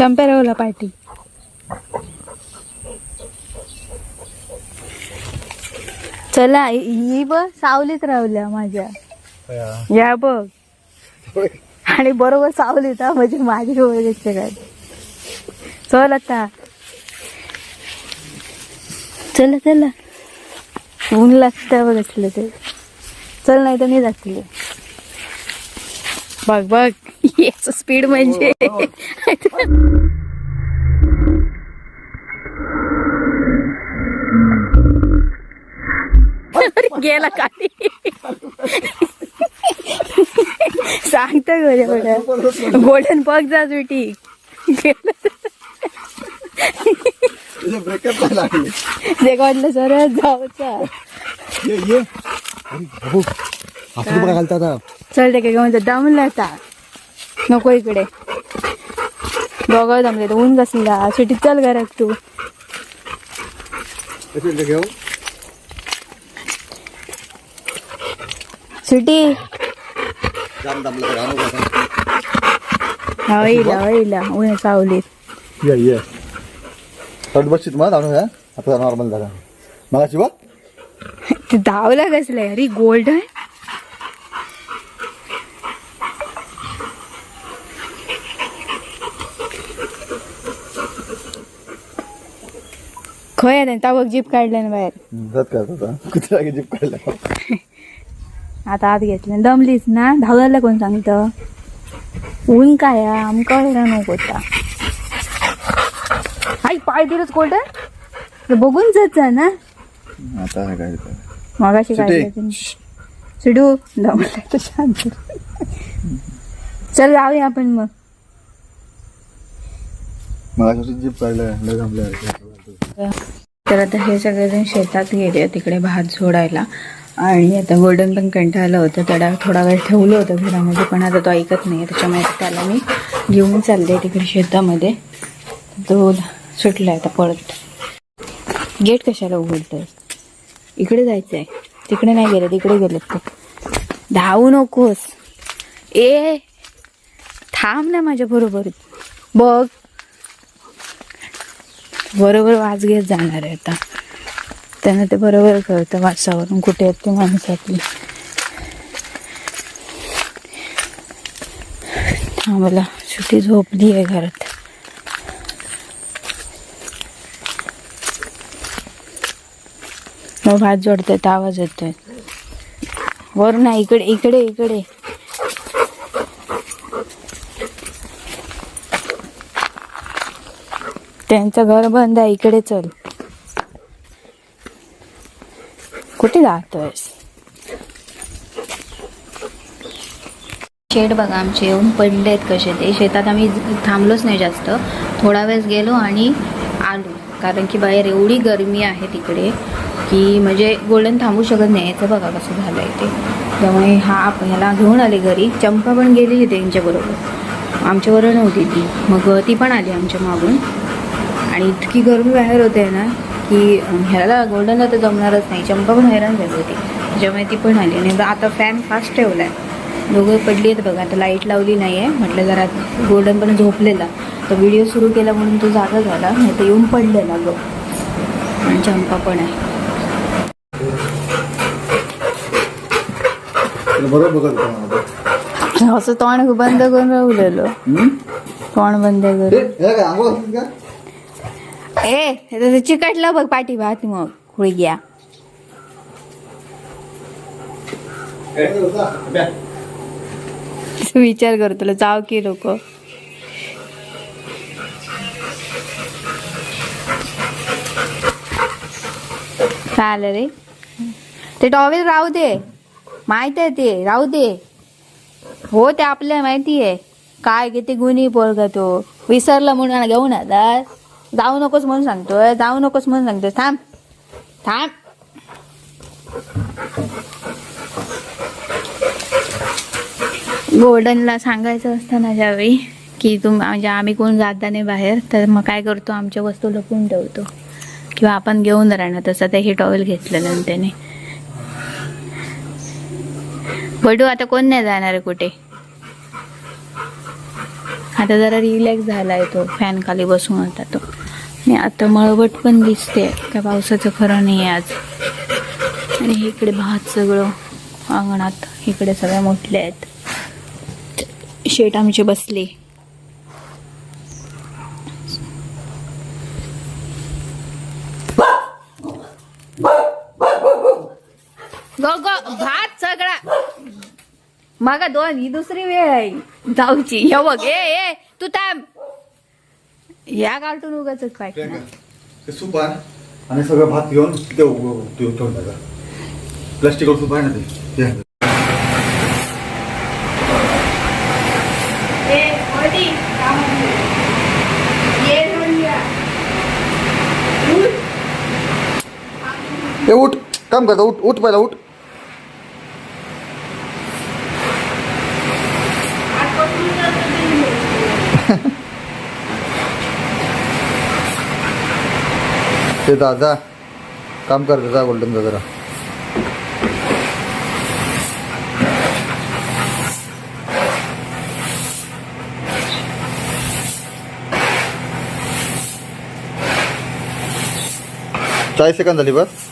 चंपेरावला party. चला ही- बघ सावलीत रावल्या माझ्या. या. बघ. आणि बरोबर सावलीत हा म्हणजे माझी ओळखीचे काय चल आता. चला चला. ऊन लागतं बघ असलं ते चल नाही तर मी जाते. बघ बघ. याच स्पीड म्हणजे अरे, गेला खाली सांगतो गोड्या गोल्डन पग जा झाला जे वाटलं जाऊचा बघा चल. ते काय म्हणतो दमला आता नको इकडे. दोघं दमले तर ऊन कसला सुटी चल घरात तू. घेऊ. सुटी? हवईला हवईला ऊन ये ये. बसशीत मग जाणू या आता नॉर्मल बघ. ते धावला कसलाय अरे गोल्ड आहे खय बघ जीप काढल्या ना बाहेर जात कुत्रा जीप काढला आता आत घेतलं. दमलीस ना? धावला कोण सांगतं? ऊन काय? आमका नको आई पाय दिलंच कोल्ड? बघून जात जा ना. आता काय. मगाशी काय? चिडू दमला तर शांत चल जाऊया आपण मग. मगाशी जीप काढलं. लय जमलं तर आता हे सगळेजण शेतात गेले तिकडे भात झोडायला. आणि आता गोल्डन पण कंटाळलं होतं त्याला थोडा वेळ ठेवलं होतं घरामध्ये पण आता तो ऐकत नाही त्याच्यामुळे त्याला मी घेऊन चालले तिकडे शेतामध्ये. तो सुटला आता पळत गेट कशाला उघडतोय? इकडे जायचं आहे तिकडे नाही गेलं तिकडे गेलेत ते. धावू नकोस. ए थांब ना माझ्या बरोबर बघ. बरोबर वाज घेत जाणार आहे आता. त्यांना ते बरोबर कळतं वासावरून कुठे आहेत ते माणसं आपली थांबला सुटी झोपली आहे घरात. मग भात जोडतात आवाज येतोय. वर नाही इकडे इकडे इकडे. त्यांचं घर बंद आहे इकडे चल. कुठे जातोयस? शेड बघा आमचे येऊन पडले आहेत कसे ते. शेतात आम्ही थांबलोच नाही जास्त. थोडा वेळेस गेलो आणि आलो. कारण की बाहेर एवढी गरमी आहे तिकडे की म्हणजे गोल्डन थांबू शकत नाही. याचं बघा कसं झालं आहे ते. त्यामुळे हा आपण ह्याला घेऊन आले घरी. चंपा पण गेलेली त्यांच्याबरोबर. आमच्याबरोबर नव्हती ती. मग ती पण आली आमच्या मागून. आणि इतकी गरमी बाहेर होते ना की ह्याला गोल्डनला तर जमणारच नाही. चंपा पण हैराण झाली होती. त्याच्यामुळे ती पण आली. आणि आता फॅन फास्ट ठेवला आहे दोघं पडली आहेत बघा. आता लाइट लावली नाही आहे म्हटलं जरा गोल्डन पण झोपलेला. तर व्हिडिओ सुरू केला म्हणून तो जागा झाला. नाही तर येऊन पडलेला ग आणि चंपा पण आहे. असं तोंड बंद करून राहिलेलो? तोंड बंद करून. ए चिकटलं बघ पाठी भात मग होता. अभ्या. विचार करतो तुला जाव की लोक काय आलं रे. ते टॉवेल राहू दे. माहीत आहे ते राहू दे. हो ते आपल्याला माहिती आहे. काय किती गुन्ही पोरगा तो. विसरला म्हणून घेऊन आता जाऊ नकोस म्हणून सांगतोय जाऊ नकोस म्हणून सांगतोय थांब थांब. गोल्डनला सांगायचं असतं ना ज्यावेळी की तुम म्हणजे आम्ही कोण जाता नाही बाहेर तर मग काय करतो आमच्या वस्तू लपून ठेवतो. किंवा आपण घेऊन राहणार तसं ते हे टॉवेल घेतलेलं त्याने. बडू आता कोण नाही जाणार आहे कुठे? आता जरा रिलॅक्स झाला आहे तो फॅन खाली बसून होता तो. आणि आता मळवट पण दिसते. त्या पावसाचं खरं नाही आहे आज. आणि इकडे भात सगळं अंगणात. इकडे सगळ्या मोठल्या आहेत. शेट आमचे बसले. गो गो भात सगळा. मागा दोन ही दुसरी वेळ आहे. जाऊची. हे बघ ए तू थांब. या कार्टून उगाच काय? ते सूप आण. आणि सगळं भात घेऊन उभं- ठेवून टाका. प्लास्टिकवर सूप आहे ना ते? ते उठ. काम करता उठ. उठ पहिला उठ. ते दादा काम कर दादा गोल्डन दादा. जरा चाळीस सेकंद झाली बस.